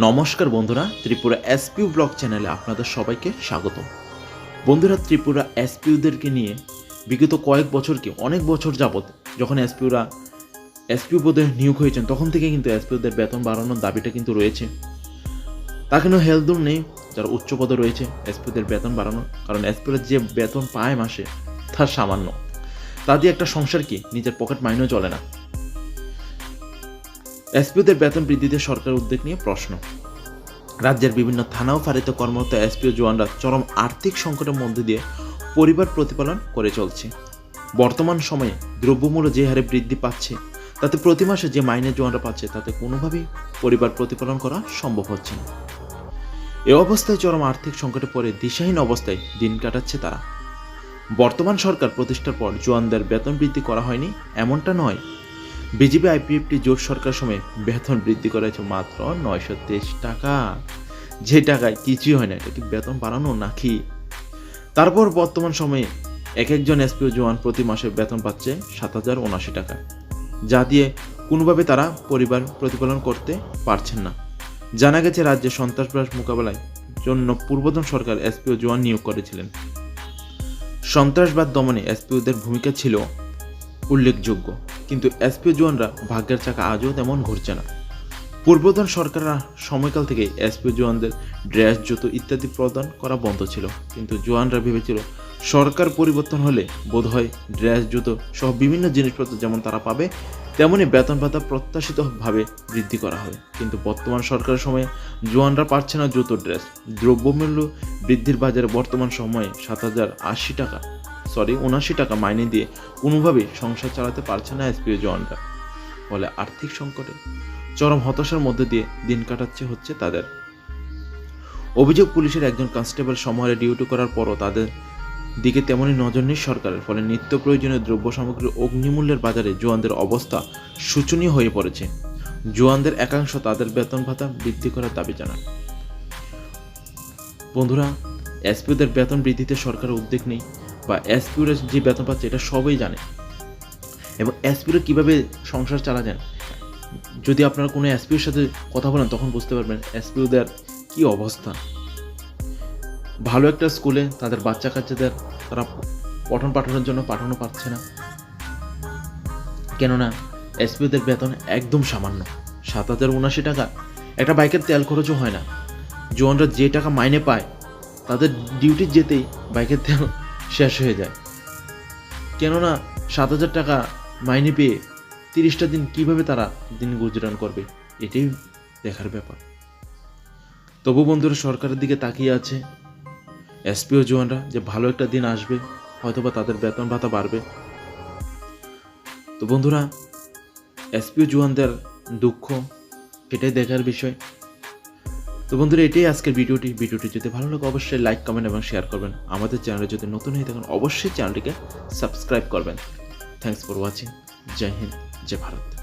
নমস্কার বন্ধুরা, ত্রিপুরা এসপিউ ব্লগ চ্যানেলে আপনাদের সবাইকে স্বাগত বন্ধুরা, ত্রিপুরা এসপিউদেরকে নিয়ে বিগত কয়েক বছরকে অনেক বছর যাবত যখন এসপিউরা এসপিউ পদে নিয়োগ হয়েছেন, তখন থেকে কিন্তু এসপিউদের বেতন বাড়ানোর দাবিটা কিন্তু রয়েছে। তা কেন হেলদুর নেই? যারা উচ্চ পদে রয়েছে, এসপিউদের বেতন বাড়ানো। কারণ এসপিউরা যে বেতন পায় মাসে, তার সামান্য। তা দিয়ে একটা সংসার কি নিজের পকেট মাইনেও চলে না। এসপিওদের বেতন বৃদ্ধিতে সরকার উদ্যোগ নিয়ে প্রশ্ন। রাজ্যের বিভিন্ন থানাও ও ফাঁড়িতে কর্মরত এসপিও জওয়ানরা চরম আর্থিক সংকটের মধ্যে দিয়ে পরিবার প্রতিপালন করে চলছে। বর্তমান সময়ে দ্রব্যমূল্য যে হারে বৃদ্ধি পাচ্ছে, তাতে প্রতি মাসে যে মাইনে জোয়ানরা পাচ্ছে, তাতে কোনোভাবেই পরিবার প্রতিপালন করা সম্ভব হচ্ছে না। এ অবস্থায় চরম আর্থিক সংকটে পড়ে দিশাহীন অবস্থায় দিন কাটাচ্ছে তারা। বর্তমান সরকার প্রতিষ্ঠার পর জোয়ানদের বেতন বৃদ্ধি করা হয়নি, এমনটা নয়। বিজেপি আইপিএফটি জোট সরকার সময় বেতন বৃদ্ধি করেছে মাত্র নয়শো তেইশ টাকা। যে টাকায় কিছুই হয় না, এটা কি বেতন বাড়ানো নাকি? তারপর বর্তমান সময়ে এক একজন এসপিও জওয়ান প্রতি মাসে বেতন পাচ্ছে সাত হাজার উনআশি টাকা। যা দিয়ে কোনোভাবে তারা পরিবার প্রতিপালন করতে পারছেন না। জানা গেছে, রাজ্যে সন্ত্রাসবাদ মোকাবেলায় জন্য পূর্বতন সরকার এসপিও জওয়ান নিয়োগ করেছিলেন। সন্ত্রাসবাদ দমনে এসপিওদের ভূমিকা ছিল উল্লেখযোগ্য। কিন্তু এসপি জোয়ানরা ভাগ্যের চাকা আজও তেমন ঘুরছে না। পূর্বতন সরকাররা সময়কাল থেকে এসপি জোয়ানদের ড্রেস, জুতো ইত্যাদি প্রদান করা বন্ধ ছিল। কিন্তু জোয়ানরা ভেবেছিল সরকার পরিবর্তন হলে বোধহয় ড্রেস, জুতো সহ বিভিন্ন জিনিসপত্র যেমন তারা পাবে, তেমনি বেতন ভাতা প্রত্যাশিতভাবে বৃদ্ধি করা হবে। কিন্তু বর্তমান সরকারের সময়ে জোয়ানরা পাচ্ছে না জুতো, ড্রেস। দ্রব্যমূল্য বৃদ্ধির বাজারে বর্তমান সময়ে সাত হাজার আশি টাকা। সরি উনাশি টাকা মাইনে দিয়ে কোনোভাবেই সংসার চালাতে পারছে না এসপিও জওয়ানরা। ফলে আর্থিক সংকটে চরম হতাশার মধ্যে দিয়ে দিন কাটাচ্ছে হচ্ছে তাদের। অভিযোগ পুলিশের একজন কনস্টেবল সময়ে ডিউটি করার পরও তাদের দিকে তেমনই নজর নেই সরকারের, ফলে নিত্য প্রয়োজনীয় দ্রব্য সামগ্রীর অগ্নিমূল্যের বাজারে জোয়ানদের অবস্থা শোচনীয় হয়ে পড়েছে। জোয়ানদের একাংশ তাদের বেতন ভাতা বৃদ্ধি করার দাবি জানান বন্ধুরা, এসপিওদের বেতন বৃদ্ধিতে সরকারের উদ্যোগ নেই। বা এসপিওরা যে বেতন পাচ্ছে, এটা সবাই জানে। এবং এসপিওরা কীভাবে সংসার চালা যান যদি আপনারা কোনো এসপিওর সাথে কথা বলেন, তখন বুঝতে পারবেন এসপিওদের কী অবস্থা। ভালো একটা স্কুলে তাদের বাচ্চা কাচ্চাদের তারা পঠন পাঠনের জন্য পাঠানো পারছে না। কেননা এসপিওদের বেতন একদম সামান্য, সাত হাজার উনাশি টাকা। একটা বাইকের তেল খরচও হয় না। জোয়ানরা যে টাকা মাইনে পায়, তাদের ডিউটি যেতেই বাইকের তেল শেষ হয়ে যায়। কেননা সাত হাজার টাকা মাইনে পেয়ে তিরিশটা দিন কীভাবে তারা দিন গুজরান করবে, এটাই দেখার ব্যাপার। তবু বন্ধুরা, সরকারের দিকে তাকিয়ে আছে এসপিও জোয়ানরা যে ভালো একটা দিন আসবে, হয়তোবা তাদের বেতন ভাতা বাড়বে। তো বন্ধুরা এসপিও জোয়ানদের দুঃখ, এটাই দেখার বিষয়। তো বন্ধুরা, এটাই আজকের ভিডিওটি। ভিডিওটি যদি ভালো লাগে, অবশ্যই লাইক কমেন্ট এবং শেয়ার করবেন। আমাদের চ্যানেলে যদি নতুন হয়ে থাকেন, অবশ্যই চ্যানেলটিকে সাবস্ক্রাইব করবেন। থ্যাংকস ফর ওয়াচিং জয় হিন্দ, জয় ভারত।